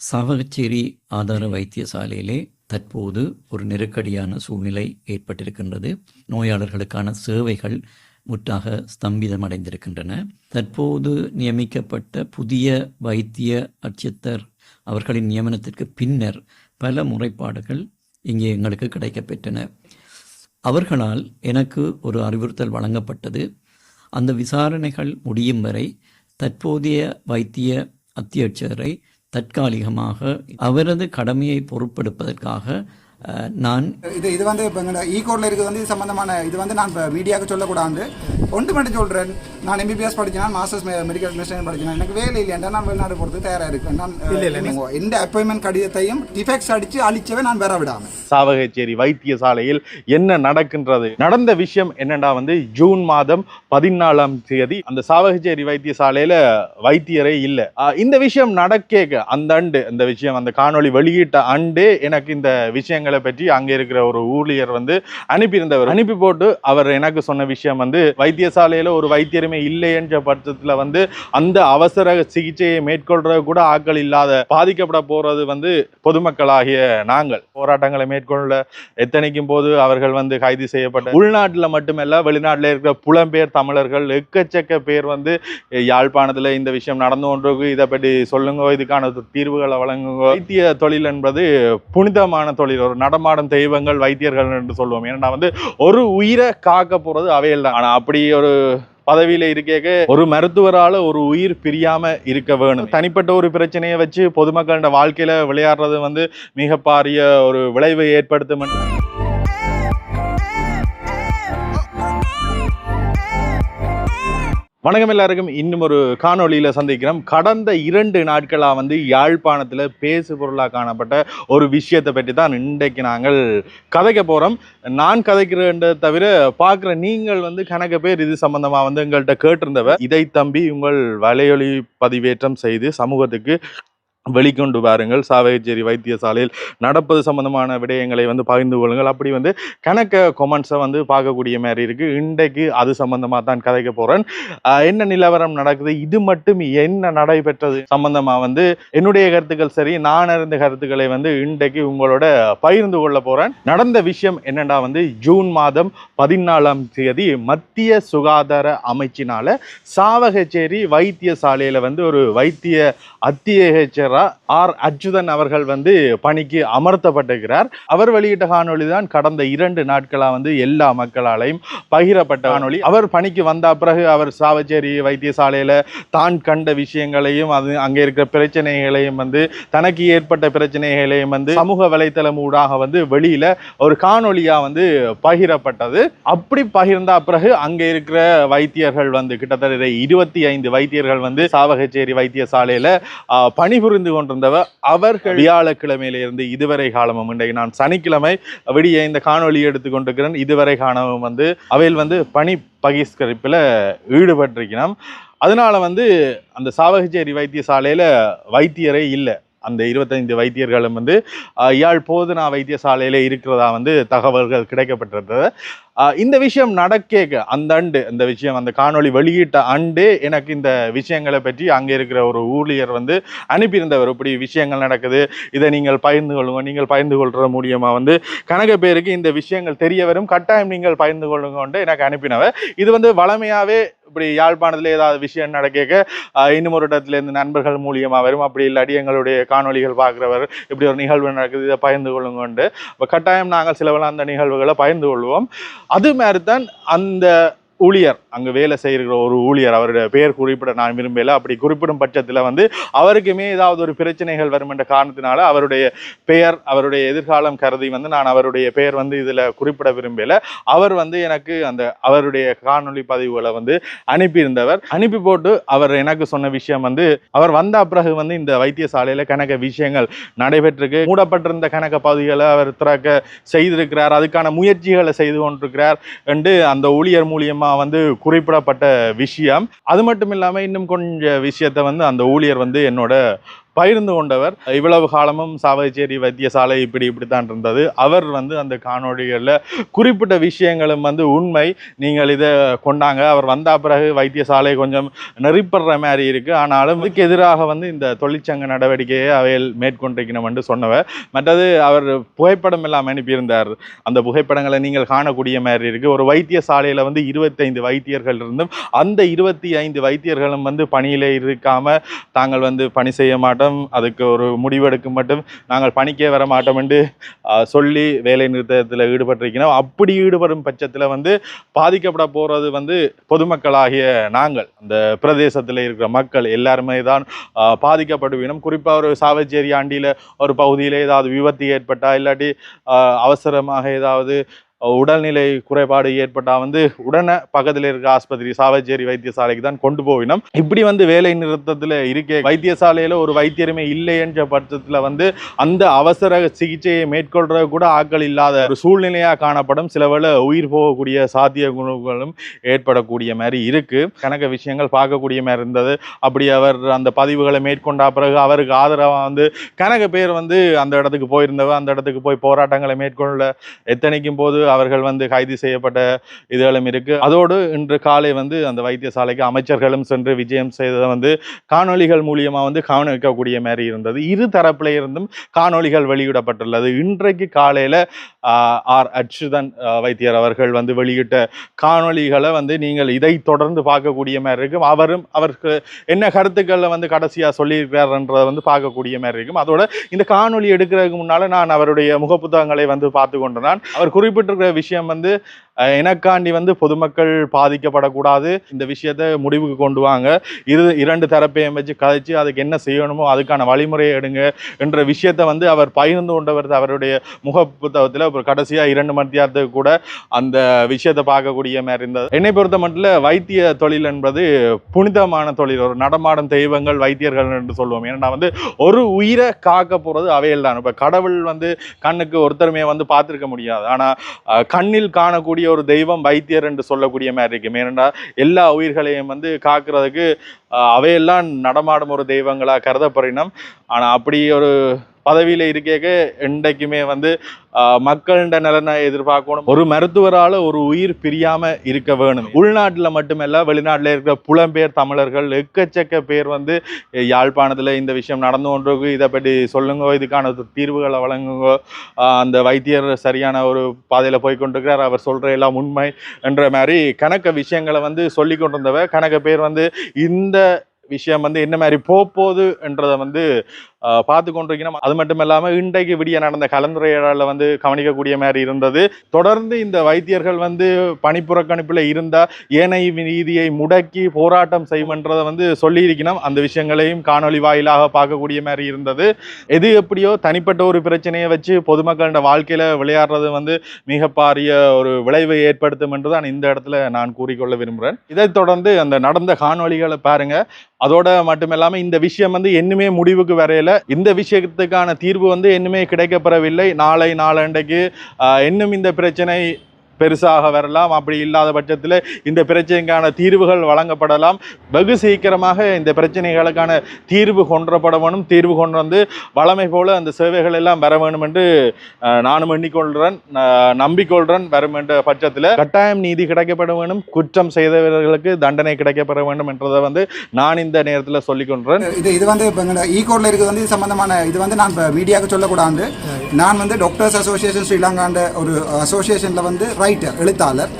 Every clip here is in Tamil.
சவகச்சேரி ஆதார வைத்தியசாலையிலே தற்போது ஒரு நெருக்கடியான சூழ்நிலை ஏற்பட்டிருக்கின்றது. நோயாளர்களுக்கான சேவைகள் முற்றாக ஸ்தம்பிதமடைந்திருக்கின்றன. தற்போது நியமிக்கப்பட்ட புதிய வைத்திய அட்சியத்தர் அவர்களின் நியமனத்திற்கு பின்னர் பல முறைப்பாடுகள் இங்கே எங்களுக்கு கிடைக்கப்பெற்றன. அவர்களால் எனக்கு ஒரு அறிவுறுத்தல் வழங்கப்பட்டது. அந்த விசாரணைகள் முடியும் வரை தற்போதைய வைத்திய அத்தியட்சரை தற்காலிகமாக அவரது கடமையை பொறுப்பெடுப்பதற்காக நான் இது இது வந்து இப்போ எங்களோட ஈ கோடில் இருக்குது வந்து இது சம்மந்தமான இது வந்து நான் இப்போ மீடியாவுக்கு சொல்லக்கூடாது. ஒன்று மட்டும் சொல்கிறேன் நான் எம்பிபிஎஸ் படிச்சேன் மாஸ்டர்ஸ் மெடிக்கல் அட்மினிஸ்ட்ரேஷன் படிச்சேன் எனக்கு வேலை இல்லையா? நான் வெளிநாடு போகிறது தயாராக இருக்கேன். நான் இல்லை எந்த அப்பாயின்மெண்ட் கடிதத்தையும் டிஃபெக்ட்ஸ் அடித்து அழிச்சவே நான் வர விடாமல் சாவகச்சேரி வைத்தியசாலையில் என்ன நடக்கின்றது? நடந்த விஷயம் என்னன்னா வந்து ஜூன் மாதம் பதினாலாம் தேதி அந்த சாவகச்சேரி வைத்தியசாலையில வைத்தியரே இல்லை. இந்த விஷயம் நடக்கேக்க அந்த அண்டு இந்த விஷயம் அந்த காணொளி வெளியிட்ட அண்டே எனக்கு இந்த விஷயங்களை பற்றி அங்க இருக்கிற ஒரு ஊழியர் வந்து அனுப்பியிருந்தவர். அனுப்பி போட்டு அவர் எனக்கு சொன்ன விஷயம் வந்து வைத்தியசாலையில ஒரு வைத்தியருமே இல்லை என்ற பட்சத்தில் வந்து அந்த அவசர சிகிச்சையை மேற்கொள்றது கூட ஆட்கள் இல்லாத பாதிக்கப்பட போறது வந்து பொதுமக்களாகிய நாங்கள். போராட்டங்களை மேற்கொள்ள எத்தனைக்கும் போது அவர்கள் வந்து கைது செய்யப்பட்ட உள்நாட்டில் மட்டுமல்ல வெளிநாட்டில் இருக்கிற புலம்பெயர் தமிழர்கள் எக்கச்சக்க பேர் வந்து யாழ்ப்பாணத்தில் யாழ்ப்பாணத்துல இந்த விஷயம் நடந்து கொண்டிருக்கு. இதை பற்றி சொல்லுங்க இதுக்கான தீர்வுகளை வழங்குங்க. வைத்திய தொழில் என்பது புனிதமான தொழில். ஒரு நடமாடும் தெய்வங்கள் வைத்தியர்கள் என்று சொல்லுவோம் ஏன்னா வந்து ஒரு உயிரை காக்க போறது அவையில் தான். ஆனா அப்படி ஒரு பதவியில இருக்கேக்க ஒரு மருத்துவரால ஒரு உயிர் பிரியாம இருக்க வேணும். தனிப்பட்ட ஒரு பிரச்சனையை வச்சு பொதுமக்களோட வாழ்க்கையில விளையாடுறது வந்து மிக பாரிய ஒரு விளைவை ஏற்படுத்தும் வணக்கம் எல்லாருக்கும். இன்னும் ஒரு காணொளியில சந்திக்கிறோம். கடந்த இரண்டு நாட்களா வந்து யாழ்ப்பாணத்துல பேசு பொருளா காணப்பட்ட ஒரு விஷயத்தை பற்றி தான் இன்றைக்கு நாங்கள் கதைக்க போறோம். நான் கதைக்கிறேன்றதை தவிர பார்க்குற நீங்கள் வந்து கணக்கு பேர் இது சம்பந்தமா வந்து எங்கள்கிட்ட கேட்டிருந்தவ இதை தம்பி உங்கள் வலையொலி பதிவேற்றம் செய்து சமூகத்துக்கு வெளிக்கொண்டு வாருங்கள். சாவகச்சேரி வைத்தியசாலையில் நடப்பது சம்பந்தமான விடயங்களை வந்து பகிர்ந்து கொள்ளுங்கள். அப்படி வந்து கணக்க கொமெண்ட்ஸை வந்து பார்க்கக்கூடிய மாதிரி இருக்குது இன்றைக்கு அது சம்பந்தமாக தான் கதைக்க போகிறேன் என்ன நிலவரம் நடக்குது? இது மட்டும் என்ன நடைபெற்றது சம்பந்தமாக வந்து என்னுடைய கருத்துக்கள் சரி நான் அறிந்த கருத்துக்களை வந்து இன்றைக்கு உங்களோட பகிர்ந்து கொள்ள போகிறேன் நடந்த விஷயம் என்னென்னா வந்து ஜூன் மாதம் பதினாலாம் தேதி மத்திய சுகாதார அமைச்சினால் சாவகச்சேரி வைத்தியசாலையில் வந்து ஒரு வைத்திய அத்தியட்சரா ஆர் அச்சுதன் அவர்கள் வந்து பணிக்கு அமர்த்தப்பட்டிருக்கிறார். அவர் வெளியிட்ட காணொளி தான் கடந்த இரண்டு நாட்களாக வந்து எல்லா மக்களாலையும் பகிரப்பட்ட காணொளி. அவர் பணிக்கு வந்த பிறகு அவர் சாவச்சேரி வைத்தியசாலையில் தான் கண்ட விஷயங்களையும் அது அங்கே இருக்கிற பிரச்சனைகளையும் வந்து தனக்கு ஏற்பட்ட பிரச்சனைகளையும் வந்து சமூக வலைத்தளம் ஊடாக வந்து வெளியில ஒரு காணொளியா வந்து பகிரப்பட்டது. அப்படி பகிர்ந்த பிறகு அங்க இருக்கிற வைத்தியர்கள் வந்து கிட்டத்தட்ட இருபத்தி ஐந்து வைத்தியர்கள் வந்து சாவகச்சேரி வைத்தியசாலையில் பணிபுரிந்து செய்து கொண்டிருந்தவர் அவர்கள் வியாழக்கிழமையிலிருந்து இதுவரை காலமும் இன்றைக்கு நான் சனிக்கிழமை விடிய இந்த காணொளி எடுத்துக்கொண்டிருக்கிறேன் இதுவரை காலமும் வந்து அவையில் வந்து பணி பகிஷ்கரிப்பில் ஈடுபட்டிருக்கிறோம். அதனால வந்து அந்த சாவகச்சேரி வைத்தியசாலையில் வைத்தியரே இல்லை. அந்த இருபத்தைந்து வைத்தியர்களும் வந்து ஆஹ், யாழ் போதனா வைத்தியசாலையில் இருக்கிறதா? வந்து தகவல்கள் கிடைக்கப்பட்டிருந்தது. இந்த விஷயம் நடக்கேக்க அந்த அண்டு இந்த விஷயம் அந்த காணொளி வெளியிட்ட அண்டு எனக்கு இந்த விஷயங்களை பற்றி அங்கே இருக்கிற ஒரு ஊழியர் வந்து அனுப்பியிருந்தவர். இப்படி விஷயங்கள் நடக்குது இதை நீங்கள் பகிர்ந்து கொள்ளுங்க நீங்கள் பகிர்ந்து கொள்கிற மூலியமாக வந்து கணக்க பேருக்கு இந்த விஷயங்கள் தெரிய வரும் கட்டாயம் நீங்கள் பகிர்ந்து கொள்ளுங்கன்ட்டு எனக்கு அனுப்பினவர். இது வந்து வளமையாகவே இப்படி யாழ்ப்பாணத்தில் ஏதாவது விஷயம் நடக்க இன்னும் ஒரு இடத்துலேருந்து நண்பர்கள் மூலியமா வரும். அப்படி இல்லாட்டி எங்களுடைய காணொளிகள் பார்க்குறவர் இப்படி ஒரு நிகழ்வு நடக்குது இதை பகிர்ந்து கொள்ளுங்கன்ட்டு. அப்ப கட்டாயம் நாங்கள் சிலவெல்லாம் அந்த நிகழ்வுகளை பகிர்ந்து கொள்வோம். அது மாதிரி தான் அந்த ஊழியர் அங்கே வேலை செய்கிற ஒரு ஊழியர் அவருடைய பெயர் குறிப்பிட நான் விரும்பல அப்படி குறிப்பிடும் பட்சத்தில் வந்து அவருக்குமே ஏதாவது ஒரு பிரச்சனைகள் வரும் என்ற காரணத்தினால அவருடைய பெயர் அவருடைய எதிர்காலம் கருதி வந்து நான் அவருடைய பெயர் வந்து இதில் குறிப்பிட விரும்பல அவர் வந்து எனக்கு அந்த அவருடைய காணொலி பதிவுகளை வந்து அனுப்பியிருந்தவர். அனுப்பி போட்டு அவர் எனக்கு சொன்ன விஷயம் வந்து அவர் வந்த பிறகு வந்து இந்த வைத்தியசாலையில் கணக்க விஷயங்கள் நடைபெற்றிருக்கு. மூடப்பட்டிருந்த கணக்க பகுதிகளை அவர் திறக்க செய்திருக்கிறார். அதுக்கான முயற்சிகளை செய்து கொண்டிருக்கிறார் என்று அந்த ஊழியர் மூலியமாக வந்து குறிப்பிடப்பட்ட விஷயம். அது மட்டும் இல்லாமல் இன்னும் கொஞ்சம் விஷயத்தை வந்து அந்த ஊழியர் வந்து என்னோட பகிர்ந்து கொண்டவர். இவ்வளவு காலமும் சாவகச்சேரி வைத்தியசாலை இப்படி இப்படித்தான் இருந்தது. அவர் வந்து அந்த காணொளிகளில் குறிப்பிட்ட விஷயங்களும் வந்து உண்மை. நீங்கள் இதை கொண்டாங்க. அவர் வந்த பிறகு வைத்தியசாலை கொஞ்சம் நெறிப்படுற மாதிரி இருக்குது ஆனாலும் இதுக்கு எதிராக வந்து இந்த தொழிற்சங்க நடவடிக்கையை அவையில் மேற்கொண்டிருக்கணும் என்று சொன்னவர். மற்றது அவர் புகைப்படம் எல்லாம் அனுப்பியிருந்தார். அந்த புகைப்படங்களை நீங்கள் காணக்கூடிய மாதிரி இருக்குது ஒரு வைத்தியசாலையில் வந்து இருபத்தைந்து வைத்தியர்கள் இருந்தும் அந்த இருபத்தி ஐந்து வைத்தியர்களும் வந்து பணியிலே இருக்காமல் தாங்கள் வந்து பணி செய்ய மாட்டோம். அதுக்கு ஒரு முடிவெடுக்க மட்டும் நாங்கள் பணிக்கே வர மாட்டோம் என்று சொல்லி வேலை நிறுத்தத்தில் ஈடுபட்டிருக்கிறோம். அப்படி ஈடுபடும் பட்சத்தில் வந்து பாதிக்கப்பட போகிறது வந்து பொதுமக்களாகிய நாங்கள் அந்த பிரதேசத்தில் இருக்கிற மக்கள் எல்லாருமே தான் ஆஹ், பாதிக்கப்படுவினோம். குறிப்பாக ஒரு சாவச்சேரி ஆண்டியில் ஒரு பகுதியில் ஏதாவது விபத்து ஏற்பட்டால் இல்லாட்டி அவசரமாக ஏதாவது உடல்நிலை குறைபாடு ஏற்பட்டால் வந்து உடனே பக்கத்தில் இருக்க ஆஸ்பத்திரி சாவச்சேரி வைத்தியசாலைக்கு தான் கொண்டு போவினோம் இப்படி வந்து வேலை நிறுத்தத்தில் இருக்க வைத்தியசாலையில் ஒரு வைத்தியருமே இல்லை என்ற பட்சத்தில் வந்து அந்த அவசர சிகிச்சையை மேற்கொள்றது கூட ஆட்கள் இல்லாத ஒரு சூழ்நிலையாக காணப்படும். சில வேளை உயிர் போகக்கூடிய சாத்திய குணங்களும் ஏற்படக்கூடிய மாதிரி இருக்குது கணக்க விஷயங்கள் பார்க்கக்கூடிய மாதிரி இருந்தது. அப்படி அவர் அந்த பதிவுகளை மேற்கொண்ட பிறகு அவருக்கு ஆதரவாக வந்து கணக்க பேர் வந்து அந்த இடத்துக்கு போயிருந்தவ அந்த இடத்துக்கு போய் போராட்டங்களை மேற்கொள்ள எத்தனைக்கும் போது அவர்கள் வந்து கைது செய்யப்பட்ட இதுகளும் இருக்கு. அதோடு இன்று காலை வந்து அந்த வைத்தியசாலைக்கு அமைச்சர்களும் சென்று விஜயம் செய்ததை வந்து காணொளிகள் மூலியமா வந்து கவனிக்கக்கூடிய மாதிரி இருந்தது. இரு தரப்புல இருந்தும் காணொளிகள் வெளியிடப்பட்டுள்ளது. இன்றைக்கு காலையில ஆர். அச்சுதன் வைத்தியர் அவர்கள் வந்து வெளியிட்ட காணொளிகளை வந்து நீங்கள் இதை தொடர்ந்து பார்க்கக்கூடிய மாதிரி இருக்கும். அவரும் அவருக்கு என்ன கருத்துக்களை வந்து கடைசியா சொல்லியிருக்கிறார்ன்றதை வந்து பார்க்கக்கூடிய மாதிரி இருக்கும். அதோட இந்த காணொளி எடுக்கிறதுக்கு முன்னால நான் அவருடைய முகப்புத்தகங்களை வந்து பார்த்து கொண்டு நான் அவர் இருக்கிற விஷயம் வந்து எனக்காண்டி வந்து பொதுமக்கள் பாதிக்கப்படக்கூடாது. இந்த விஷயத்தை முடிவுக்கு கொண்டு வாங்க. இரு இரண்டு தரப்பையும் வச்சு கதைச்சு அதுக்கு என்ன செய்யணுமோ அதுக்கான வழிமுறையை எடுங்க என்ற விஷயத்தை வந்து அவர் பகிர்ந்து கொண்டவர் அவருடைய முகப்புத்தகத்தில் அப்புறம் கடைசியாக இரண்டு மத்தியாரத்துக்கு கூட அந்த விஷயத்தை பார்க்கக்கூடிய மாதிரி இருந்தது. என்னை பொறுத்த மட்டும் வைத்திய தொழில் என்பது புனிதமான தொழில். ஒரு நடமாடும் தெய்வங்கள் வைத்தியர்கள் என்று சொல்லுவோம் ஏன்னா வந்து ஒரு உயிரை காக்க போகிறது அவையில் தான். இப்போ கடவுள் வந்து கண்ணுக்கு ஒருத்தருமே வந்து பார்த்துருக்க முடியாது. ஆனால் கண்ணில் காணக்கூடிய ஒரு தெய்வம் வைத்தியர் என்று சொல்லக்கூடிய மாதிரி இருக்கும் ஏனென்றா எல்லா உயிர்களையும் வந்து காக்கிறதுக்கு அவையெல்லாம் நடமாடும் ஒரு தெய்வங்களாக கருதப்படினம் ஆனால் அப்படி ஒரு பதவியில் இருக்கேக்க என்றைக்குமே வந்து மக்கள்கிட்ட நலனை எதிர்பார்க்கணும். ஒரு மருத்துவரால் ஒரு உயிர் பிரியாமல் இருக்க வேணும். உள்நாட்டில் மட்டுமல்ல வெளிநாட்டில் இருக்கிற புலம்பெயர் தமிழர்கள் எக்கச்சக்க பேர் வந்து யாழ்ப்பாணத்தில் இந்த விஷயம் நடந்து கொண்டிருக்கு. இதை பற்றி சொல்லுங்க இதுக்கான தீர்வுகளை வழங்குங்க. அந்த வைத்தியர் சரியான ஒரு பாதையில் போய் கொண்டிருக்கிறார். அவர் சொல்கிற எல்லாம் உண்மை என்ற மாதிரி கணக்க விஷயங்களை வந்து சொல்லி கொண்டிருந்தவ கணக்க பேர் வந்து இந்த விஷயம் வந்து என்ன மாதிரி போகுது என்றதை வந்து பார்த்து கொண்டிருக்கணும் அது மட்டும் இல்லாமல் இன்றைக்கு விடிய நடந்த கலந்துரையாடலில் வந்து கவனிக்கக்கூடிய மாதிரி இருந்தது. தொடர்ந்து இந்த வைத்தியர்கள் வந்து பணிப்புறக்கணிப்பில் இருந்தால் ஏனைய நீதியை முடக்கி போராட்டம் செய்வன்றதை வந்து சொல்லியிருக்கணும் அந்த விஷயங்களையும் காணொளி வாயிலாக பார்க்கக்கூடிய மாதிரி இருந்தது. எது எப்படியோ தனிப்பட்ட ஒரு பிரச்சனையை வச்சு பொதுமக்களோட வாழ்க்கையில் விளையாடுறது வந்து மிக பாரிய ஒரு விளைவை ஏற்படுத்தும் என்று தான் இந்த இடத்துல நான் கூறிக்கொள்ள விரும்புகிறேன் இதைத் தொடர்ந்து அந்த நடந்த காணொளிகளை பாருங்கள் அதோட மட்டுமில்லாமல் இந்த விஷயம் வந்து இன்னுமே முடிவுக்கு வரையில. இந்த விஷயத்துக்கான தீர்வு வந்து இன்னுமே கிடைக்கப்பெறவில்லை. நாளை நாளண்டைக்கு இன்னும் இந்த பிரச்சனை பெருசாக வரலாம். அப்படி இல்லாத பட்சத்தில் இந்த பிரச்சனைக்கான தீர்வுகள் வழங்கப்படலாம். வெகு சீக்கிரமாக இந்த பிரச்சனைகளுக்கான தீர்வு கொன்றப்பட வேணும் தீர்வு கொண்டு வந்து வளமை போல அந்த சேவைகள் எல்லாம் வர வேணும் என்று நானும் எண்ணிக்கொள்கிறேன் நம்பிக்கொள்கிறேன் வரும் என்ற பட்சத்தில் கட்டாயம் நீதி கிடைக்கப்பட வேண்டும். குற்றம் செய்தவர்களுக்கு தண்டனை கிடைக்கப்பட வேண்டும் என்றதை வந்து நான் இந்த நேரத்தில் சொல்லிக் இது இது வந்து இப்போ எங்களோட ஈ வந்து சம்மந்தமான இது வந்து நான் இப்போ மீடியாவுக்கு சொல்லக்கூடாது. நான் வந்து டாக்டர்ஸ் அசோசியேஷன் ஸ்ரீலங்காண்ட ஒரு அசோசியேஷனில் வந்து ரைட்டர் எழுத்தாளர்.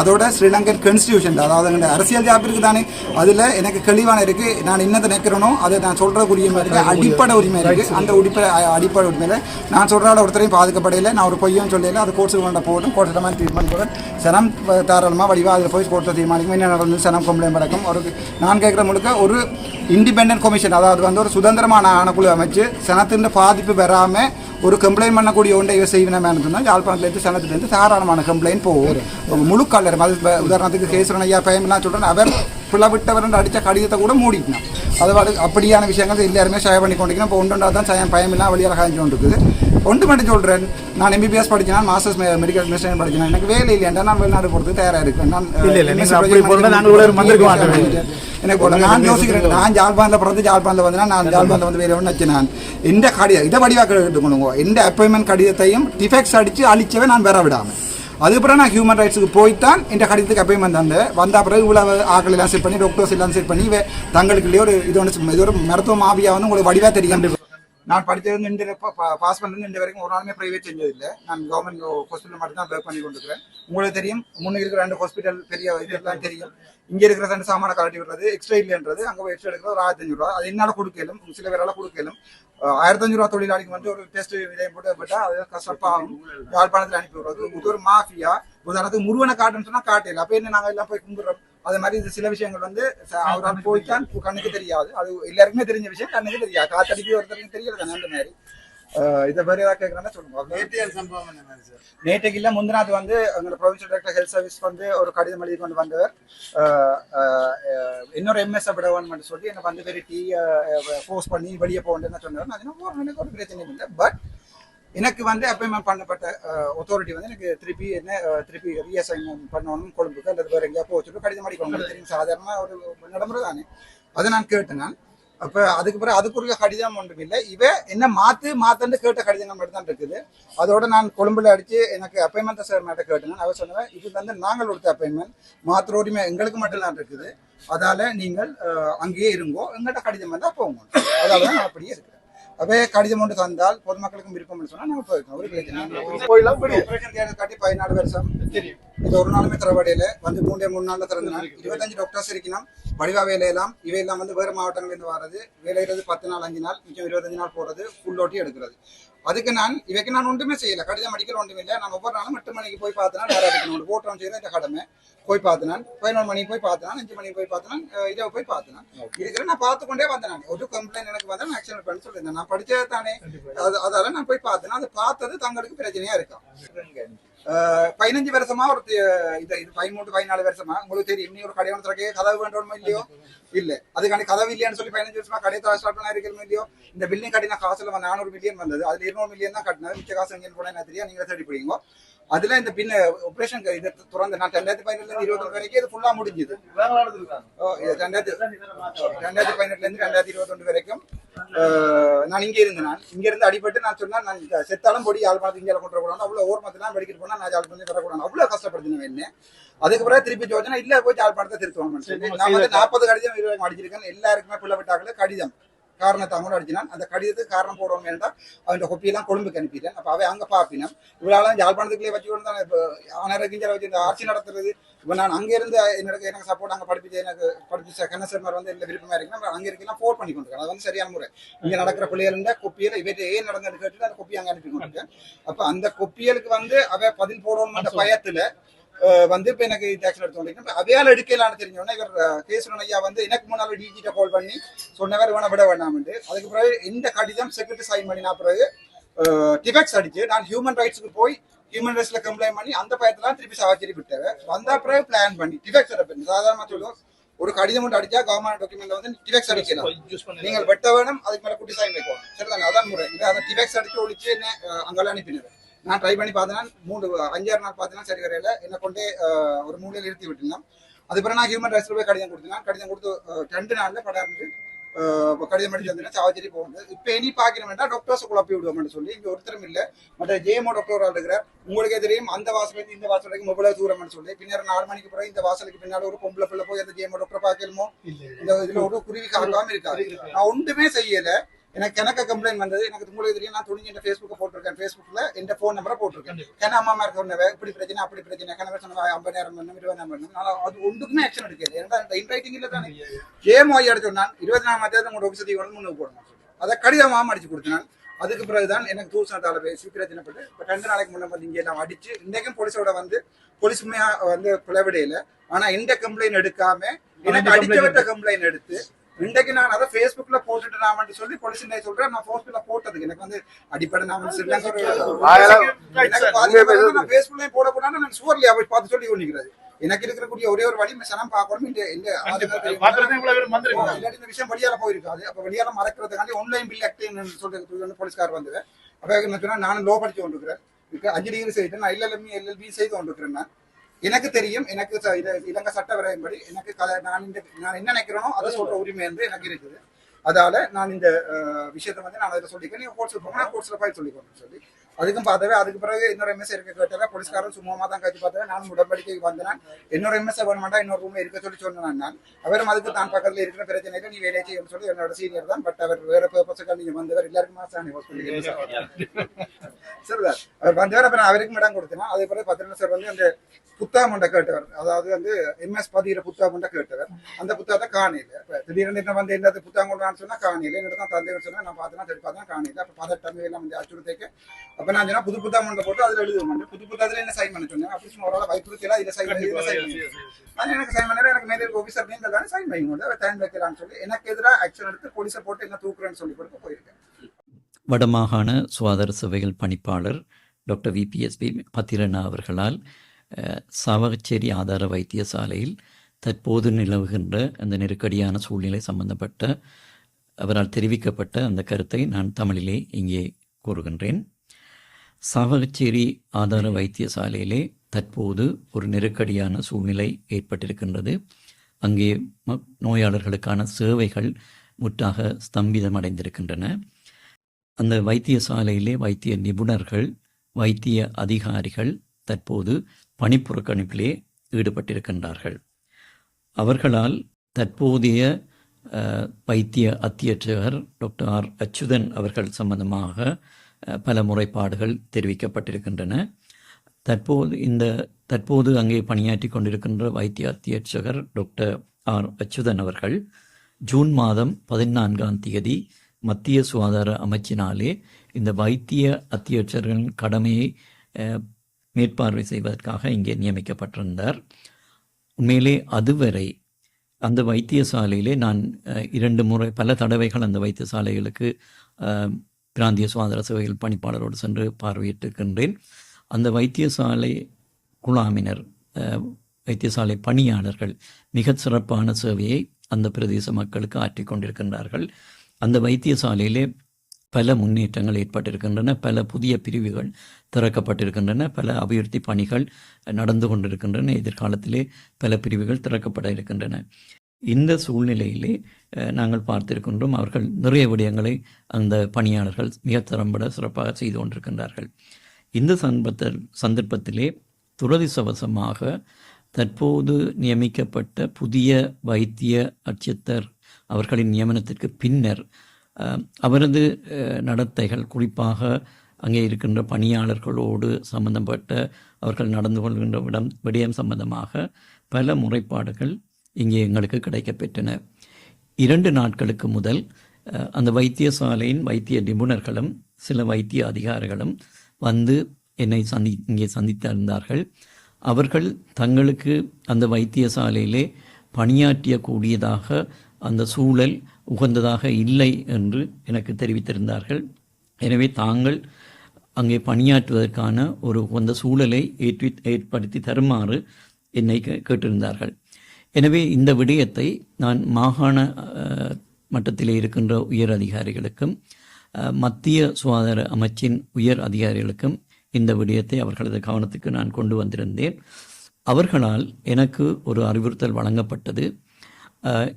அதோட ஸ்ரீலங்கன் கான்ஸ்டியூஷன் அதாவது அரசியல் ஜாப் இருக்குது தானே அதில் எனக்கு தெளிவான இருக்குது நான் என்னத்தை நினைக்கிறேனோ அதை நான் சொல்கிற உரிமை இருக்குது அடிப்படை உரிமை இருக்குது அந்த உடிப்படை அடிப்படை உரிமையில் நான் சொல்கிறால ஒருத்தரையும் பாதிக்கப்படையில் நான் ஒரு பொய்யும் சொல்லல அது கோர்ட்ஸுக்கு கொண்ட போகட்டும். கோர்ட்டில் மாதிரி ட்ரீட்மெண்ட் போகிறேன் சனம் தாராளமாக வடிவா அதில் போய் கோர்ட்டில் தீர்மானிக்கும். என்ன நடந்தது சனம் கம்ப்ளைண்ட் நடக்கும் ஒரு நான் கேட்குற முழுக்க ஒரு இண்டிபெண்டன்ட் கமிஷன் அதாவது வந்து ஒரு சுதந்திரமான ஆணைக்குழு அமைச்சு சனத்தின் பாதிப்பு வராமல் ஒரு கம்ப்ளைண்ட் பண்ணக்கூடிய ஒன்றை இவ செய்வினமே சொன்னால் யாழ்ப்பாணத்துலேருந்து சனத்துலேருந்து தாராளமான கம்ப்ளைண்ட் போகும். முழு கல்லர் அது உதாரணத்துக்கு கேசவன் ஐயா பயம்லாம் சொல்கிறேன் அவர் பிளவிட்டவர் அடித்த கடிதத்தை கூட மூடிக்கணும் அது வந்து அப்படியான விஷயங்கள் எல்லாருமே ஷேர் பண்ணி கொண்டிருக்கணும் இப்போ ஒன்றுண்டா தான் சயம் பயமில்லாம் வெளியாக காய்ச்சி கொண்டு இருக்குது ஒன்று மட்டும் சொல்கிறேன் நான் எம்பிபிஎஸ் படிச்சேன் மாஸ்டர்ஸ் மெடிக்கல் அட்மினிஸ்ட்ரேஷன் படிச்சேன்? எனக்கு வேலை இல்லையா? நான் வெளிநாடு போகிறதுக்கு தயாராக இருக்கேன். நான். எனக்கு நான் யோசிக்கிறேன். நான் ஜாழ்ப்பாணில் பிறந்து ஜாழ்ப்பாணில் வந்தேன் நான் ஜாழ்ப்பாணில் வந்து வேறு ஒன்று நான் இந்த கடிதம் இதை வடிவாக எடுத்துக்கணுங்க இந்த அப்பாயின்மெண்ட் கடிதத்தையும் டிஃபெக்ட்ஸ் அடித்து அழிச்சவே நான் வர விடாமல் அதுக்கப்புறம் நான் ஹியூமன் ரைட்ஸுக்கு போய்த்தான். இந்த கடிதத்துக்கு அப்பாயின்மெண்ட் வந்து வந்த பிறகு இவ்வளவு ஆக்கள் எல்லாம் செட் பண்ணி டாக்டர்ஸ் எல்லாம் செட் பண்ணி இவ- தங்களுக்குள்ளேயே ஒரு இது ஒன்று இது ஒரு மருத்துவ மாவியா வந்து உங்களுக்கு வடிவாக தெரியும். நான் படித்தது வந்து இந்த பாஸ் பண்ணுறது இந்த வரைக்கும் ஒரு நாளுமே ப்ரைவேட் செஞ்சதில்லை நான் கவர்மெண்ட் ஹாஸ்பிட்டல் மட்டும் தான் ஒர்க் பண்ணி கொண்டிருக்கிறேன். உங்களுக்கு தெரியும் முன்னே இருக்கிற ரெண்டு ஹாஸ்பிட்டல் பெரிய இதெல்லாம் தெரியும். இங்க இருக்கிற ரெண்டு சாமான கலட்டி விடுறது எக்ஸ்ட்ரா இல்லைன்றது அங்க போய் எக்ஸ்ட்ரா எடுக்கிறது ஒரு ஆயிரத்தஞ்சு ரூபா. அது என்னால கொடுக்கலும் சில பேரால கொடுக்கலும். ஆயிரத்தி அஞ்சு ரூபா தொழிலாளிக்கு வந்து ஒரு டெஸ்ட் விலையம் போட்டு போட்டா அது கஷ்டப்பாகும் யாழ்ப்பாணத்தில் அனுப்பி விடுறது. இது ஒரு மாஃபியா. உதாரணத்துக்கு முருகனை காட்டுன்னு சொன்னா காட்டல அப்ப என்ன நாங்க எல்லாம் போய் கும்பிடுறோம்? அதே மாதிரி இந்த சில விஷயங்கள் வந்து அவரால் போய்த்தான் கண்ணுக்கு தெரியாது. அது எல்லாருக்குமே தெரிஞ்ச விஷயம் கண்ணுக்கு தெரியாது. காத்தடிக்கு ஒருத்தருக்கு தெரியல தானே அந்த மாதிரி. இதை வேற ஏதாவது கேட்கறாங்கன்னா சொல்லுங்க. நேற்றுக்கு இல்ல முந்தினாது வந்து எங்களோட ப்ரொவின்சியல் டைரக்டர் ஹெல்த் சர்வீஸ் வந்து ஒரு கடிதம் எழுதி கொண்டு வந்தவர் இன்னொரு எம்எஸ் விடவன் சொல்லி எனக்கு வந்து வெரைட்டி போஸ்ட் பண்ணி வெளியே போகணும்னு சொன்னார். "ஓ, எனக்கு ஒரு பிரச்சனை இல்லை. பட் எனக்கு வந்து அப்பாயின்மெண்ட் பண்ணப்பட்ட அத்தாரிட்டி வந்து எனக்கு திருப்பி என்ன திருப்பி ரீஅசைன்மெண்ட் பண்ணணும் கொழும்புக்கு அல்லது வேற எங்கேயா போச்சு கடிதம் அடிக்கணும். தெரியும். சாதாரண ஒரு நடைமுறை தானே அதை நான் கேட்டேன் நான். அப்ப அதுக்கு பிறகு அதுக்குரிய கடிதம் ஒன்றும் இல்லை. இவ என்ன மாத்து மாத்தன்னு கேட்ட கடிதங்கள் மட்டும் தான் இருக்குது. அதோட நான் கொழும்புல அடிச்சு எனக்கு அப்பாயின்மெண்ட் சார் மேட்ட கேட்டேன். அவர் சொன்னவன் இது வந்து நாங்கள் கொடுத்த அப்பாயின்மெண்ட் மாத்திர உரிமை எங்களுக்கு மட்டும் தான் இருக்குது. அதால நீங்கள் அங்கேயே இருங்கோ. எங்கள்கிட்ட கடிதம் வந்தா போங்க. அதாவது நான் அப்படியே இருக்கு அப்பவே கடிதம் ஒன்று தந்தால் பொதுமக்களுக்கும் விருப்பம் சொன்னா நாங்க போயிருக்கோம். ஒரு தியேட்டர் காட்டி பதினாலு வருஷம். இது ஒரு நாளுமே திறவடையில வந்து மூன்றே மூணு நாள்ல திறந்த நாள் இருபத்தஞ்சு டாக்டர்ஸ் இருக்கணும். வடிவா வேலையெல்லாம் இவையெல்லாம் வந்து வேறு மாவட்டங்கள்ல இருந்து வர்றது. வேலையிறது பத்து நாள் அஞ்சு நாள் மிச்சம் இருபத்தஞ்சு நாள் போடுறது. ஃபுல் ஓட்டி எடுக்கிறது. அதுக்கு நான் இவைக்கு நான் ஒன்றுமே செய்யல. கடிதம் அடிக்கல ஒன்றுமே இல்லை. நான் ஒவ்வொரு நாளும் எட்டு மணிக்கு போய் பார்த்தனா நேரம் அடிக்கணும் ஓட்டம் செய்யறது இந்த கடமை. போய் பார்த்தனான் பதினொரு மணிக்கு போய் பார்த்தனான் அஞ்சு மணிக்கு போய் பார்த்தனான் இதை போய் பார்த்தனான் இருக்கிற நான் பார்த்து கொண்டே வந்தேன் நான். ஒரு கம்ப்ளைண்ட் எனக்கு வந்தா நான் ஆக்ஷன் பண்ணி சொல்லியிருந்தேன். நான் படிச்சது தானே. அது அதால நான் போய் பார்த்தேன் அது பார்த்தது தங்களுக்கு பிரச்சனையா இருக்கும் பதினஞ்சு வருஷமா ஒரு இது இது பதிமூணு பதினாலு வருஷமா? உங்களுக்கு தெரியும். நீ ஒரு கடையான திறக்க கதவு வேண்டுமா இல்லையோ? இல்ல. அதுக்காண்டி கதவு இல்லையான்னு சொல்லி பதினஞ்சு வருஷமா கடை ஸ்டார்ட் பண்ணா இருக்கணும் இல்லையோ இந்த பில்டிங் கட்டின காசுல நானூறு மில்லியன் வந்தது. அதுல இருநூறு மில்லியன் தான் கட்டினது. மிச்ச காசு எங்கேன்னு போனா என்ன தெரியும்? நீங்க தேடி பிடிங்க. அதுல இந்த பின்ன ஆபரேஷன் இது துறந்த நான் ரெண்டாயிரத்தி பதினெட்டுல இருந்து இருபத்தி வரைக்கும் இது ஃபுல்லா முடிஞ்சது. ரெண்டாயிரத்தி ரெண்டாயிரத்தி பதினெட்டுல இருந்து ரெண்டாயிரத்தி இருபத்தொன்று வரைக்கும் நான் இங்க இருந்தேன் நான். இங்க இருந்து அடிபட்டு நான் சொன்னா நான் செத்தாலும் பொடி யாழ்ப்பாணத்துக்கு இங்கே கொண்டு வரக்கூடாது அவ்வளவு ஓர்மத்தெல்லாம் வெடிக்கிட்டு போனா நான் யாழ்ப்பாணத்துக்கு வரக்கூடாது அவ்வளவு கஷ்டப்படுத்தினேன் என்ன. அதுக்கு பிறகு திருப்பி ஜோஜனா இல்ல போய் யாழ்ப்பாணத்தை நான் வந்து நாற்பது கடிதம் இருபது அடிச்சிருக்கேன். எல்லாருக்குமே பிள்ளை விட்டாக்களே கடிதம். காரணத்தை அவங்க அடிச்சினான். அந்த கடிதத்துக்கு காரணம் போடுவோம் வேண்டாம் அவன் கொப்பியெல்லாம் கொழும்புக்கு அனுப்பிட்டேன். அப்ப அவன் அங்க பாப்பினான். இவ்வளவு யாழ்ப்பாணத்துக்குள்ளே வச்சு கொண்டு தான் இப்போ ஆனர் வச்சு இந்த ஆட்சி நடத்துறது. இப்போ நான் அங்க இருந்து எனக்கு எனக்கு சப்போர்ட் அங்க படிப்பிச்சு எனக்கு படிப்பிச்ச கண்ணசர்மார் வந்து இல்லை விருப்பமா இருக்கு நான் அங்க இருக்கலாம் ஃபோர் பண்ணி கொண்டிருக்கேன். அது வந்து சரியான முறை. இங்க நடக்கிற பிள்ளைகள் கொப்பியல் இவற்றை ஏன் நடந்தது கேட்டு அந்த கொப்பி அங்க அனுப்பி கொண்டிருக்கேன். அப்ப அந்த கொப்பியலுக்கு வந்து அவ பதில் போடணும் அந்த பயத்துல வந்து இப்ப எனக்கு இந்த ஆக்ஷன் எடுத்து அவையால் எடுக்கலான்னு தெரிஞ்சோன்னா இவர் கேசுரன் ஐயா வந்து எனக்கு முன்னால டிஜிட்ட கால் பண்ணி சொன்னவர் வேணா விட வேண்டாம்ட்டு அதுக்கு பிறகு இந்த கடிதம் செக்ரட்டரி சைன் பண்ணினா பிறகு டிபெக்ஸ் அடிச்சு நான் ஹியூமன் ரைட்ஸ்க்கு போய் ஹியூமன் ரைட்ஸ்ல கம்ப்ளைண்ட் பண்ணி அந்த பயத்துல திருப்பி சாவச்சேரி விட்டாரு வந்த பிறகு பிளான் பண்ணி டிபெக்ஸ் எடுப்பேன் சாதாரணமா சொல்லுவோம் ஒரு கடிதம் மட்டும் அடிச்சா கவர்மெண்ட் டாக்குமெண்ட்ல வந்து டிபெக்ஸ் அடிக்கலாம். நீங்கள் வெட்ட வேணும் அதுக்கு மேல குட்டி சைன் வைக்கணும். சரிதானே? அதான் முறை. இதை அந்த டிபெக்ஸ் அடிச்சு ஒழிச்சு என்ன அங்கெல்லாம் அனுப்பினது. நான் ட்ரை பண்ணி பார்த்தேன்னா மூணு அஞ்சாறு நாள் பார்த்தேன்னா சரி வரையில என்ன கொண்டு ஒரு மூலையில் நிறுத்தி விட்டுருந்தேன். அது பிறகு நான் ஹியூமன் ரைட்ஸ்ல போய் கடிதம் கொடுத்தேன். கடிதம் கொடுத்து ரெண்டு நாள்ல படம் இருந்து கடிதம் அடிச்சு வந்தேன்னா சாவச்சேரி போகுது. இப்போ இனி பார்க்கணும் வேண்டாம் டாக்டர்ஸ் குழப்பி விடுவோம்னு சொல்லி இங்க ஒருத்தரும் இல்ல. மற்ற ஜேஎம்ஓ டாக்டர் இருக்கிறார். உங்களுக்கே தெரியும் அந்த வாசல் இருந்து இந்த வாசல் வரைக்கும் எவ்வளவு தூரம்னு சொல்லி. பின்னர் நாலு மணிக்கு பிறகு இந்த வாசலுக்கு பின்னாடி ஒரு பொம்பளை பிள்ளை போய் அந்த ஜேஎம்ஓ டாக்டர் பார்க்கலுமோ இந்த இதுல ஒரு குருவி காக்காம இருக்காது. நான் ஒன்றுமே செய்யல. எனக்கு எனக்கு கம்ப்ளைண்ட் வந்தது. எனக்கு உங்களுக்கு தெரியும் நான் துணிஞ்சு என் ஃபேஸ்புக்கை போட்டிருக்கேன். ஃபேஸ்புக்ல என் ஃபோன் நம்பரை போட்டிருக்கேன். ஏன்னா அம்மா அம்மா இருக்க இப்படி பிரச்சனை அப்படி பிரச்சனை. கணவர் சொன்ன ஐம்பதாயிரம் பண்ணணும் இருபதாயிரம் பண்ணணும். நான் அது ஒன்றுக்குமே ஆக்ஷன் எடுக்கல ஏன்னா இந்த இன்ரைட்டிங் இல்லை தானே. ஏமோ ஐயா சொன்னான் இருபத்தி நாலு மத்தியாவது உங்களோட ஆஃபீஸை வந்து முன்னுக்கு போடணும். அதை கடிதமாக அடிச்சு கொடுத்தான். அதுக்கு பிறகுதான் எனக்கு தூசணத்தால பேசி பிரச்சனைப்பட்டு இப்போ ரெண்டு நாளைக்கு முன்னே வந்து இங்கே எல்லாம் அடிச்சு இன்றைக்கும் போலீஸோட வந்து போலீஸ் உண்மையா வந்து பிளவிடையில ஆனா இந்த கம்ப்ளைண்ட் எடுக்காம எனக்கு அடிச்சவட்ட கம்ப்ளைண்ட் எடுத்து இன்றைக்கு நான் அதை ஃபேஸ்புக்ல போட்டுட்டு நான் சொல்லி என்ன சொல்றேன். நான் ஃபேஸ்புக்ல போட்டதுக்கு எனக்கு வந்து அடிப்படை நான் வந்து நான் ஃபேஸ்புக்லயும் போடக்கூடாது நான் சுவர்லயே போய் பார்த்து சொல்லி கொண்டிருக்கிறது. எனக்கு இருக்கக்கூடிய ஒரே ஒரு வழி சனம் பார்க்கணும் இந்த இந்த விஷயம் வெளியால போயிருக்காது. அப்ப வெளியால மறக்கிறதுக்காண்டி ஆன்லைன் பில் ஆக்ட் சொல்றது வந்து போலீஸ்கார் வந்தது. அப்ப என்ன சொன்னா நானும் லோ படிச்சு கொண்டிருக்கிறேன். அஞ்சு டிகிரி செய்து நான் எல்எல்எம் எல்எல்பி செய்து கொண்டிருக்கிறேன் நான். எனக்கு தெரியும் எனக்கு இலங்கை சட்ட வரையின்படி எனக்கு நான் இந்த நான் என்ன நினைக்கிறேனோ அதை சொல்ற உரிமை வந்து எனக்கு இருக்குது. அதால நான் இந்த விஷயத்தை வந்து நான் அதில் சொல்லிக்கிறேன். நீங்க கோர்ட்ஸில் போங்க நான் கோர்ட்ஸில் போய் சொல்லிக்கோன்னு சொல்லி. அதுக்கும் பார்த்தவே அதுக்கு பிறகு இன்னொரு எம்எஸ் இருக்க கேட்டவே போலீஸ்காரன் சும்மா தான் கட்சி பார்த்தவே நானும் உடன்படிக்கைக்கு வந்தேன். இன்னொரு எம்எஸ் வேணுமாட்டா இன்னொரு ரூம்ல இருக்க சொல்லி சொன்னேன் நான். அவரும் அதுக்கு தான் பக்கத்துல இருக்கிற பிரச்சனையில நீ வேலையை செய்யணும்னு சொல்லி என்னோட சீனியர் தான். பட் அவர் வேற பர்பஸுக்காக நீங்க வந்தவர் எல்லாருக்குமே சரிதான் அவர் வந்தவர் அப்புறம் அவருக்கும் இடம் கொடுத்தேன். அதே பிறகு பத்திரம் சார் வந்து அந்த புத்தகம் ஒன்றை கேட்டவர். அதாவது வந்து எம்எஸ் பதிகிற புத்தகம் ஒன்றை கேட்டவர். அந்த புத்தகத்தை காணையில. இப்போ திடீர்னு என்ன வந்து என்ன புத்தகம் கொண்டு சொன்னா காணையில. என்னோட தான் தந்தைன்னு சொன்னா நான் பார்த்தேன்னா சரி பார்த்தா காணையில. அப்ப எல்லாம் வந்து அச்சுறுத்தைக்கு அப்ப நான் சொன்னா புது புத்தகம் ஒன்றை போட்டு அதுல எழுதுவோம். புது புத்தகத்துல என்ன சைன் பண்ண சொன்னேன்? அப்படி ஒரு ஆளை வைப்புறுத்தியெல்லாம் இதுல சைன் பண்ணி இதுல சைன் பண்ணி. நான் எனக்கு சைன் பண்ணல எனக்கு மேலே ஆஃபீஸர் நீங்க தானே சைன் பண்ணி கொண்டு டைம் வைக்கலாம்னு சொல்லி எனக்கு எதிராக ஆக்ஷன் எடுத்து போலீஸை போட்டு என்ன தூக்குறேன்னு சொல்லி கொடுத்து போயிருக்கேன். வடமாகாண சுகாதார சேவைகள் பணிப்பாளர் டாக்டர் விபிஎஸ்பி பத்திரனா அவர்களால் சாவகச்சேரி ஆதார வைத்தியசாலையில் தற்போது நிலவுகின்ற அந்த நெருக்கடியான சூழ்நிலை சம்பந்தப்பட்ட அவரால் தெரிவிக்கப்பட்ட அந்த கருத்தை நான் தமிழிலே இங்கே கூறுகின்றேன். சாவகச்சேரி ஆதார வைத்தியசாலையிலே தற்போது ஒரு நெருக்கடியான சூழ்நிலை ஏற்பட்டிருக்கின்றது. அங்கே நோயாளர்களுக்கான சேவைகள் முற்றாக ஸ்தம்பிதமடைந்திருக்கின்றன. அந்த வைத்தியசாலையிலே வைத்திய நிபுணர்கள் வைத்திய அதிகாரிகள் தற்போது பணிப்புறக்கணிப்பிலே ஈடுபட்டிருக்கின்றார்கள். அவர்களால் தற்போதைய வைத்திய அத்தியட்சகர் டாக்டர் ஆர். அச்சுதன் அவர்கள் சம்பந்தமாக பல முறைப்பாடுகள் தெரிவிக்கப்பட்டிருக்கின்றன. தற்போது இந்த தற்போது அங்கே பணியாற்றி கொண்டிருக்கின்ற வைத்திய அத்தியட்சகர் டாக்டர் ஆர். அச்சுதன் அவர்கள் ஜூன் மாதம் பதினான்காம் தேதி மத்திய சுகாதார அமைச்சினாலே இந்த வைத்திய அத்தியட்சர்களின் கடமையை மேற்பார்வை செய்வதற்காக இங்கே நியமிக்கப்பட்டிருந்தார். உண்மையிலே அதுவரை அந்த வைத்தியசாலையிலே நான் இரண்டு முறை பல தடவைகள் அந்த வைத்தியசாலைகளுக்கு பிராந்திய சுகாதார சேவைகள் பணிப்பாளரோடு சென்று பார்வையிட்டிருக்கின்றேன். அந்த வைத்தியசாலை குழாமினர் வைத்தியசாலை பணியாளர்கள் மிகச் சிறப்பான சேவையை அந்த பிரதேச மக்களுக்கு ஆற்றி கொண்டிருக்கின்றார்கள். அந்த வைத்தியசாலையிலே பல முன்னேற்றங்கள் ஏற்பட்டிருக்கின்றன. பல புதிய பிரிவுகள் திறக்கப்பட்டிருக்கின்றன. பல அபிவிருத்தி பணிகள் நடந்து கொண்டிருக்கின்றன. எதிர்காலத்திலே பல பிரிவுகள் திறக்கப்பட இருக்கின்றன. இந்த சூழ்நிலையிலே நாங்கள் பார்த்திருக்கின்றோம். அவர்கள் நிறைய விடயங்களை அந்த பணியாளர்கள் மிக திறம்பட சிறப்பாக செய்து கொண்டிருக்கின்றார்கள். இந்த சந்தர்ப்பத்தில் சந்தர்ப்பத்திலே துரதிசவசமாக தற்போது நியமிக்கப்பட்ட புதிய வைத்திய அச்சத்தர் அவர்களின் நியமனத்திற்கு பின்னர் அவரது நடத்தைகள் குறிப்பாக அங்கே இருக்கின்ற பணியாளர்களோடு சம்பந்தப்பட்ட அவர்கள் நடந்து கொள்கின்ற விடம் விடயம் சம்பந்தமாக பல முறைப்பாடுகள் இங்கே எங்களுக்கு கிடைக்கப்பெற்றன. இரண்டு நாட்களுக்கு முதல் அந்த வைத்தியசாலையின் வைத்திய நிபுணர்களும் சில வைத்திய அதிகாரிகளும் வந்து என்னை சந்தி இங்கே சந்தித்திருந்தார்கள். அவர்கள் தங்களுக்கு அந்த வைத்தியசாலையிலே பணியாற்றிய கூடியதாக அந்த சூழல் உகந்ததாக இல்லை என்று எனக்கு தெரிவித்திருந்தார்கள். எனவே தாங்கள் அங்கே பணியாற்றுவதற்கான ஒரு உகந்த சூழலை ஏற்றி ஏற்படுத்தி தருமாறு என்னை கே- கேட்டிருந்தார்கள். எனவே இந்த விடயத்தை நான் மாகாண மட்டத்தில் மட்டத்திலே இருக்கின்ற உயர் அதிகாரிகளுக்கும் மத்திய சுகாதார அமைச்சின் உயர் அதிகாரிகளுக்கும் இந்த விடயத்தை அவர்களது கவனத்துக்கு நான் கொண்டு வந்திருந்தேன். அவர்களால் எனக்கு ஒரு அறிவுறுத்தல் வழங்கப்பட்டது.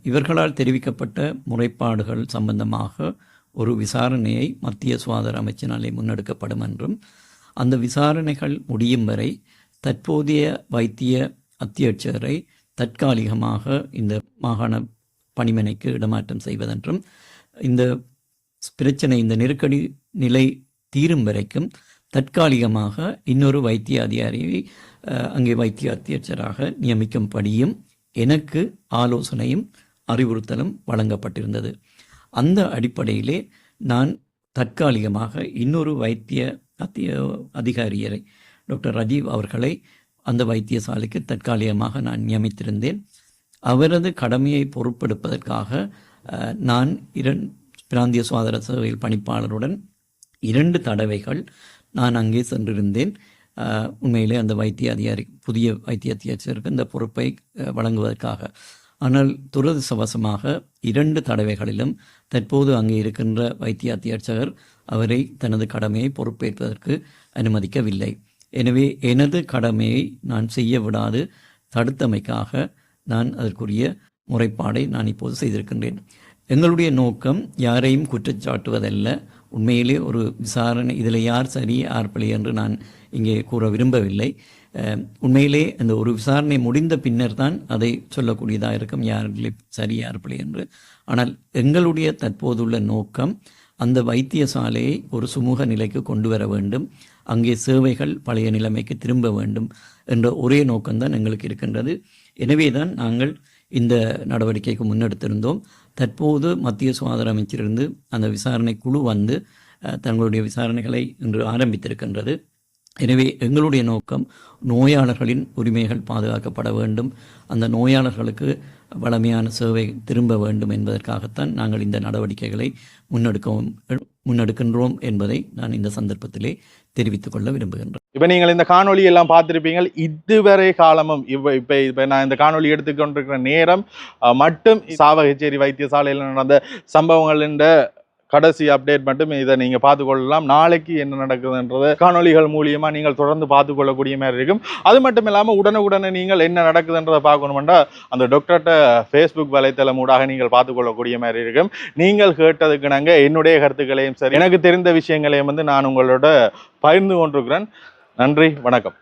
இவர்களால் தெரிவிக்கப்பட்ட முறைப்பாடுகள் சம்பந்தமாக ஒரு விசாரணையை மத்திய சுகாதார அமைச்சினாலே முன்னெடுக்கப்படும் என்றும் அந்த விசாரணைகள் முடியும் வரை தற்போதைய வைத்திய அத்தியட்சகரை தற்காலிகமாக இந்த மாகாண பணிமனைக்கு இடமாற்றம் செய்வதென்றும் இந்த பிரச்சனை இந்த நெருக்கடி நிலை தீரும் வரைக்கும் தற்காலிகமாக இன்னொரு வைத்திய அதிகாரியை அங்கே வைத்திய அத்தியட்சராக நியமிக்கும்படியும் எனக்கு ஆலோசனையும் அறிவுறுத்தலும் வழங்கப்பட்டிருந்தது. அந்த அடிப்படையிலே நான் தற்காலிகமாக இன்னொரு வைத்திய அத்திய அதிகாரியரை டாக்டர் ரஜீவ் அவர்களை அந்த வைத்தியசாலைக்கு தற்காலிகமாக நான் நியமித்திருந்தேன். அவரது கடமையை பொறுப்பெடுப்பதற்காக நான் இரண் பிராந்திய சுகாதார சேவையில் பணிப்பாளருடன் இரண்டு தடவைகள் நான் அங்கே சென்றிருந்தேன். உண்மையிலே அந்த வைத்திய அதிகாரி புதிய வைத்திய அத்தியட்சருக்கு இந்த பொறுப்பை வழங்குவதற்காக. ஆனால் துரதிசவசமாக இரண்டு தடவைகளிலும் தற்போது அங்கே இருக்கின்ற வைத்திய அத்தியட்சகர் அவரை தனது கடமையை பொறுப்பேற்பதற்கு அனுமதிக்கவில்லை. எனவே எனது கடமையை நான் செய்ய விடாது. தடுத்தமைக்காக நான் அதற்குரிய முறைப்பாடை நான் இப்போது செய்திருக்கின்றேன். எங்களுடைய நோக்கம் யாரையும் குற்றச்சாட்டுவதல்ல உண்மையிலே ஒரு விசாரணை இதில் யார் சரி யார் பிழை என்று நான் இங்கே கூற விரும்பவில்லை. உண்மையிலே அந்த ஒரு விசாரணை முடிந்த பின்னர் தான் அதை சொல்லக்கூடியதாக இருக்கும். யார் சரி யார் பிழை என்று. ஆனால் எங்களுடைய தற்போதுள்ள நோக்கம் அந்த வைத்தியசாலையை ஒரு சுமூக நிலைக்கு கொண்டு வர வேண்டும். அங்கே சேவைகள் பழைய நிலைமைக்கு திரும்ப வேண்டும் என்ற ஒரே நோக்கம்தான் எங்களுக்கு இருக்கின்றது. எனவே தான் நாங்கள் இந்த நடவடிக்கைக்கு முன்னெடுத்திருந்தோம். தற்போது மத்திய சுகாதார அமைச்சிலிருந்து அந்த விசாரணை குழு வந்து தங்களுடைய விசாரணைகளை இன்று ஆரம்பித்திருக்கின்றது. எனவே எங்களுடைய நோக்கம் நோயாளர்களின் உரிமைகள் பாதுகாக்கப்பட வேண்டும். அந்த நோயாளர்களுக்கு வளமையான சேவை திரும்ப வேண்டும் என்பதற்காகத்தான் நாங்கள் இந்த நடவடிக்கைகளை முன்னெடுக்கவும் முன்னெடுக்கின்றோம் என்பதை நான் இந்த சந்தர்ப்பத்திலே தெரிவித்துக் கொள்ள விரும்புகின்றேன். இப்போ நீங்கள் இந்த காணொலி எல்லாம் பார்த்துருப்பீங்க இதுவரை காலமும் இப்போ இப்போ இப்போ நான் இந்த காணொலி எடுத்துக்கொண்டிருக்கிற நேரம் மட்டும் சாவகச்சேரி வைத்தியசாலையில் நடந்த சம்பவங்களின் கடைசி அப்டேட் மட்டும் இதை நீங்கள் பார்த்துக்கொள்ளலாம். நாளைக்கு என்ன நடக்குதுன்றத காணொளிகள் மூலியமாக நீங்கள் தொடர்ந்து பார்த்துக்கொள்ளக்கூடிய மாதிரி இருக்கும். அது மட்டும் இல்லாமல் உடனுக்குடனே நீங்கள் என்ன நடக்குதுன்றதை பார்க்கணுமெண்டா அந்த டாக்டர்கிட்ட ஃபேஸ்புக் வலைத்தளம் ஊடாக நீங்கள் பார்த்துக்கொள்ளக்கூடிய மாதிரி இருக்கும். நீங்கள் கேட்டதுக்கு நாங்கள் என்னுடைய கருத்துக்களையும் சரி எனக்கு தெரிந்த விஷயங்களையும் வந்து நான் உங்களோட பகிர்ந்து கொண்டிருக்கிறேன். நன்றி வணக்கம்.